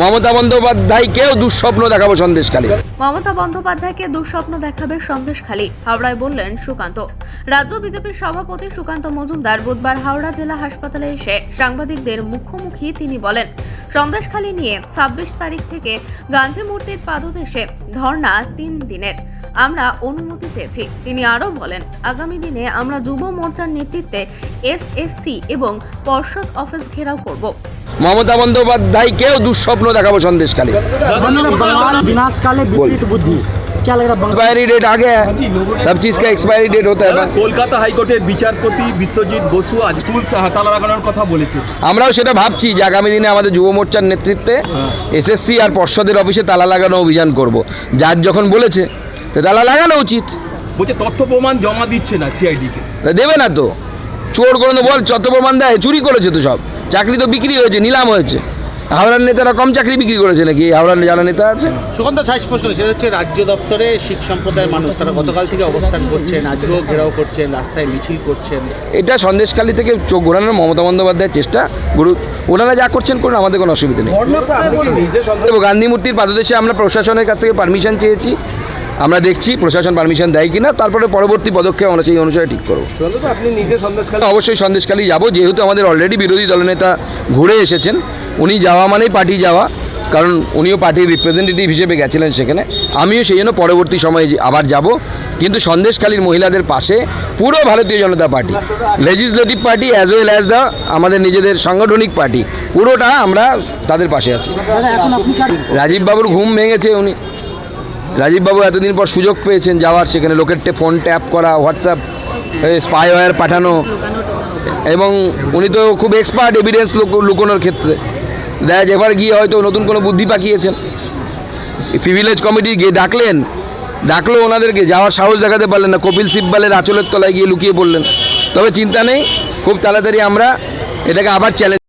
মমতা বন্দ্যোপাধ্যায়কেও দুঃস্বপ্ন দেখাবো সন্দেশকালী মমতা বন্দ্যোপাধ্যায়কে দুঃস্বপ্ন দেখাবে সন্দেশখালী, হাওড়ায় বললেন সুকান্ত। রাজ্য বিজেপির সভাপতি সুকান্ত মজুমদার বুধবার হাওড়া জেলা হাসপাতালে এসে সাংবাদিকদের মুখোমুখি তিনি বলেন, সন্দেশখালী নিয়ে ছাব্বিশ তারিখ থেকে গান্ধী মূর্তির পাদদেশে ধর্ণা তিন দিনের। আমরা অনুমতি চেয়েছি। তিনি আরও বলেন, আগামী দিনে আমরা যুব মোর্চার নেতৃত্বে এসএসসি এবং পর্ষদ অফিস ঘেরাও করব। মমতা বন্দ্যোপাধ্যায়কেও দুঃস্বপ্ন দেখাবো সন্দেশকালী वरना बंगाल विनाश काले विपरीत बुद्धि क्या लग रहा है बंगाल एक्सपायरी डेट आ गया है सब चीज़ का एक्सपायरी डेट होता है কলকাতা হাইকোর্টের বিচারপতি বিশ্বজিৎ বসু আজ স্কুল তালা লাগানোর কথা বলেছে আমরাও সেটা ভাবছি যে আগামী দিনে আমাদের যুব মোর্চার নেতৃত্বে এসএসসি আর পর্ষদের অফিসে তালা লাগানো অভিযান করব যার যখন বলেছে তো তালা লাগানো উচিত বলছে তথ্য প্রমাণ জমা দিচ্ছে না সিআইডিকে তা দেবে না তো চোর করে তো বল যত প্রমাণ দেয় চুরি করেছে তো সব চাকরি তো বিক্রি হয়েছে নিলাম হয়েছে। হাওড়ার নেতারা কম চাকরি বিক্রি করেছে নাকি? হাওড়ার যারা নেতা আছে। সুকান্ত ছাই স্পষ্ট সেটা হচ্ছে রাজ্য দপ্তরে শিখ সম্প্রদায়ের মানুষ তারা গতকাল থেকে অবস্থান করছেন আজকেও ঘেরাও করছেন রাস্তায় মিছিল করছেন। এটা সন্দেশখালী থেকে চোখ ঘোরানোর মমতা বন্দ্যোপাধ্যায়ের চেষ্টা। গুরু ওনারা যা করছেন করুন আমাদের কোনো অসুবিধা নেই। গান্ধী মূর্তির পাদদেশে আমরা প্রশাসনের কাছ থেকে পারমিশন চেয়েছি। আমরা দেখছি প্রশাসন পারমিশন দেয় কিনা তারপরে পরবর্তী পদক্ষেপ আমরা সেই অনুসারে ঠিক করব। অবশ্যই সন্দেশখালী যাব যেহেতু আমাদের অলরেডি বিরোধী দলনেতা ঘুরে এসেছেন উনি যাওয়া মানেই পার্টি যাওয়া কারণ উনিও পার্টির রিপ্রেজেন্টেটিভ হিসেবে গেছিলেন সেখানে। আমিও সেই জন্য পরবর্তী সময়ে আবার যাব কিন্তু সন্দেশকালীর মহিলাদের পাশে পুরো Bharatiya Janata party legislative party as well as the আমাদের নিজেদের সাংগঠনিক পার্টি পুরোটা আমরা তাদের পাশে আছি। রাজীব বাবুর ঘুম ভেঙেছে উনি। রাজীব বাবু এতদিন পর সুযোগ পেয়েছেন যাওয়ার, সেখানে লোকের ফোন ট্যাপ করা, হোয়াটসঅ্যাপ স্পাইওয়্যার পাঠানো এবং উনি তো খুব এক্সপার্ট এভিডেন্স লুকোনোর ক্ষেত্রে। দেখা, এবার গিয়ে হয়তো নতুন কোনো বুদ্ধি পাকিয়েছেন। প্রিভিলেজ কমিটি গিয়ে ডাকলেন, ডাকলো ওনাদেরকে, যাওয়ার সাহস দেখাতে পারলেন না, কপিল সিব্বালের আঁচলের তলায় গিয়ে লুকিয়ে পড়লেন। তবে চিন্তা নেই, খুব তাড়াতাড়ি আমরা এটাকে আবার চ্যালেঞ্জ